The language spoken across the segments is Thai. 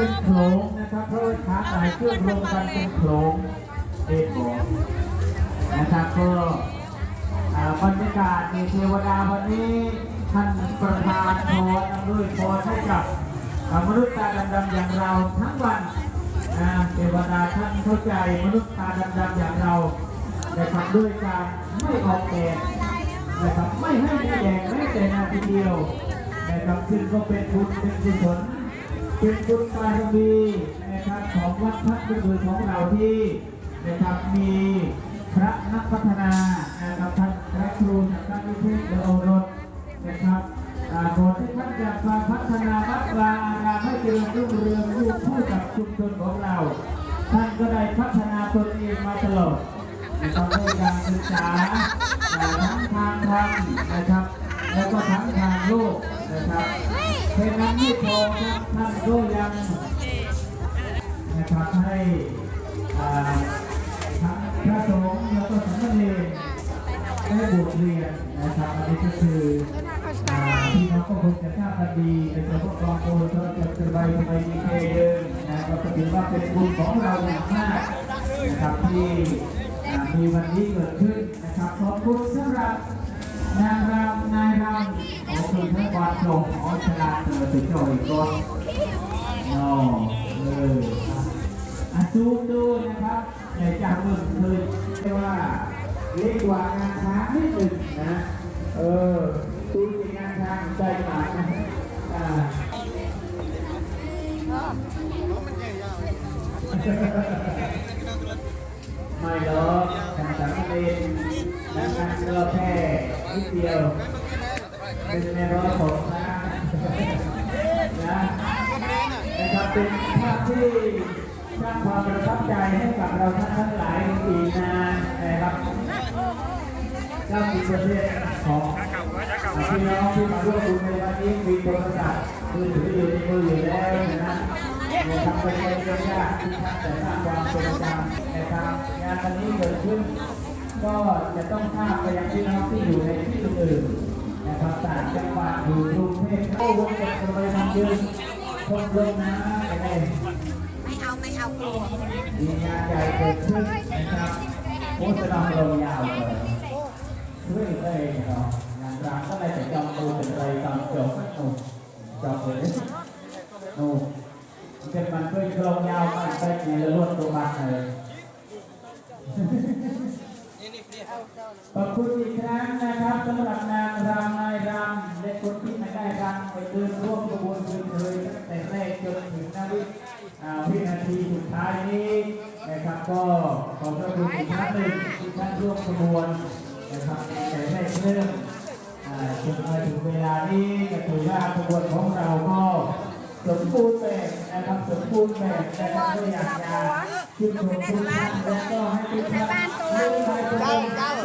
เป็นโขลงนะครับเพราะว่าขาตายเครื่องรวมกันเป็นโขลงเอกบอกนะครับก็อ่าบรรยากาศในเทวดาวันนี้ท่านประธานพรอำนวยพรให้กับมนุษย์ตาดำๆอย่างเราทั้งวันนะเทวดาท่านเข้าใจมนุษย์ตาดำๆอย่างเรานะครับด้วยการไม่ออกแดดนะครับไม่ให้แดดแม้แต่นาทีเดียวนะครับซึ่งก็เป็นบุญเป็นกุศล เป็นบุญบารมีนะครับของวัดพระบุญของเราที่นะครับมีพระนักพัฒนานะครับท่านพระครูจากท่านวิเทศโอรสนะครับอ่าโปรดให้ท่านจะมาพัฒนาวัดวาอารามให้เจริญรุ่งเรืองอยู่คู่กับชุมชนของเรา ท่านก็ได้พัฒนาตนเองมาตลอดนะครับในการศึกษาอ่าทั้งทางธรรมนะครับ แล้วก็ทั้งทางโลกนะครับเพราะนั้นไม่พอครับท่านก็ยังนะครับให้ทั้งพระสงฆ์แล้วก็สามเณรได้บวชเรียนนะครับอันนี้ก็คืออ่าที่น้องก็คงจะทราบกันดีในเฉพาะกองโอนทรจดใบทำไมดีเคเดิมนะครับก็ถือว่าเป็นบุญของเราอย่างมากนะครับที่อ่ามีวันนี้เกิดขึ้นนะครับขอบคุณสำหรับ นางรำนายรำขอคุณทั้งวันส่งขอชนะเธอถึงจ่อยก่อนอ๋อเอออะซูมดูนะครับในจากเมือเคยเรียกว่าเล็กกว่างานช้างนิดหนึ่งนะ เออดูสิงานช้างใจหมานะอ่าไม่หรอกการสังเกตนะครับก็แค่ิดเดียวเป็นในร้อยของนะนะนะครับเป็นภาพที่สร้างความประทับใจให้กับเราท่านทั้งหลายอีกนานนะครับเก้าสิบเปร์เซ็นต์ของพี่น้องที่มาร่วมบุญในวันนี้มีโทรศัพท์มือถืออยู่ในมืออยู่แล้วนะนะครับเป็นเรื่องยากที่ท่านจะสร้างความทรงจำนะครับงานวันนี้เกิดขึ้น ก็จะต้องทราบไปยังพี่น้องที่อยู่ในที่อื่นนะครับต่างจังหวัดอยู่กรุงเทพเข้าวงการบริษัทยืนชมรมนะไปเลยไม่เอาไม่เอากลัวมีงานใหญ่เกิดขึ้นนะครับโฆษณาลงยาวเลยเรื่อยเลยเนาะงานร้านก็เลยแต่จำตัวเป็นไรตามเกี่ยวกับหนุ่จำเลยหนุ่นเป็นมันเพื่อนลงยาวมันเป็นไงแล้วรวดตัวมาเลย ขอบคุณอีกครั้งนะครับสำหรับนางรำนายรำและคนที่ไม่ได้รำไปเดินร่วมกระบวนการเลยตั้งแต่แรกจนถึงนาวิอ่าวินาทีสุดท้ายนี้นะครับก็ขอบพระคุณอีกครั้งหนึ่งที่ท่านร่วมกระบวนนะครับแต่แรกเริ่มอ่าจนมาถึงเวลานี้ก็ถือว่ากระบวนของเราก็สมบูรณ์แบบนะครับสมบูรณ์แบบนะครับก็อยากจะชื่นชมทุกท่านและก็ให้ทุกท่านได้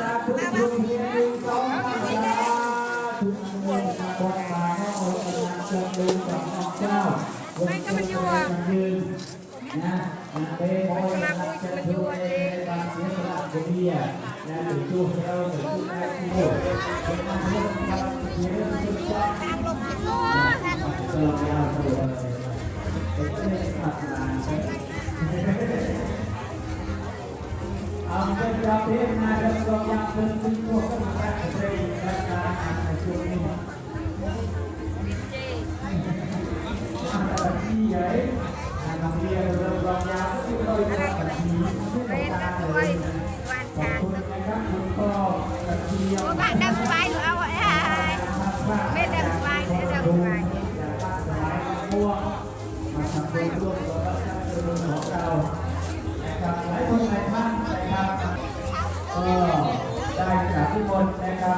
Ambil kabin, ada sok yang bersungguh, maka รัฐบาลของเรานะครับหลายคนหลายท่านนะครับก็ได้จากที่มนนะครับ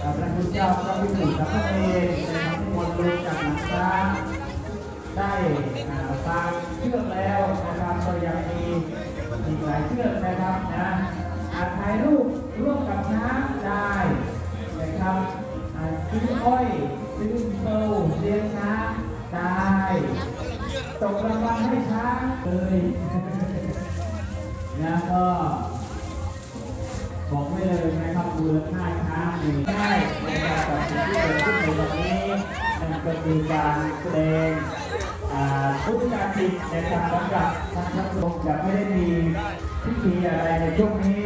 พระพุทธเจ้าพระวิสุทธิสัมมาเนรนะครับที่มนลงจากหนังช้างได้อ่าฟางเชือกแล้วนะครับก็ยังมีอีกหลายเชือกนะครับนะอาจถ่ายรูปร่วมกับช้างได้นะครับอ่าซื้ออ้อย ตกรางวัลให้ช้างเลยนะก็บอกไม่เลยนะครับมูลค่าช้างหนึ่งได้ในการตัดสินที่เกิดขึ้นในวันนี้นั่นก็คือการแสดงพุทธการจิตนะครับสำหรับท่านผู้ชมจะไม่ได้มีพิธีอะไรในช่วงนี้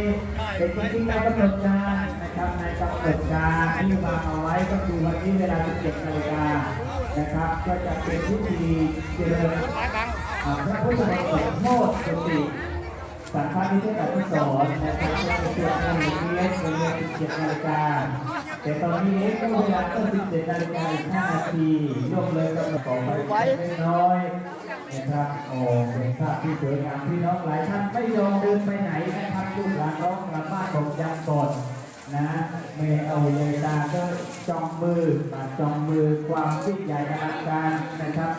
เป็นจริงๆในกำหนดการ นะครับในกำหนดการที่วางเอาไว้ก็คือวันนี้เวลา 17นาฬิกานะครับ ก็จะเป็นพิธีเจริญอ่าพระพุทธมนต์สมโพธิสติสังฆาธิเทศน์ที่สอนนะครับก็จะเกิดในเวลาเวลา17นาฬิกาแต่ตอนนี้ก็เวลาก็17นาฬิกาอีก5นาทีล่วงเลยกำหนดของไปเล็กน้อยนะครับโอ้เป็นภาพที่สวยงามพี่น้องหลายท่านไม่ยอมเดินไปไหนนะครับลูกหลานน้องกลับบ้านผมยังก่อน นะเมเอาเยตาก็จองมือมาจองมือความยิ่งใหญ่อลังการนะครับ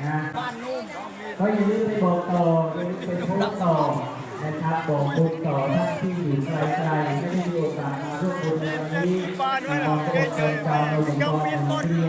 นะก็อย่าลืมไปบอกต่ออย่าลืมไปพูดต่อนะครับบอกพูดต่อท่านที่อยู่ไกลๆไม่ได้มีโอกาสมาร่วมบุญในวันนี้บอกโปรดใจชาวหนุ่มบอลที่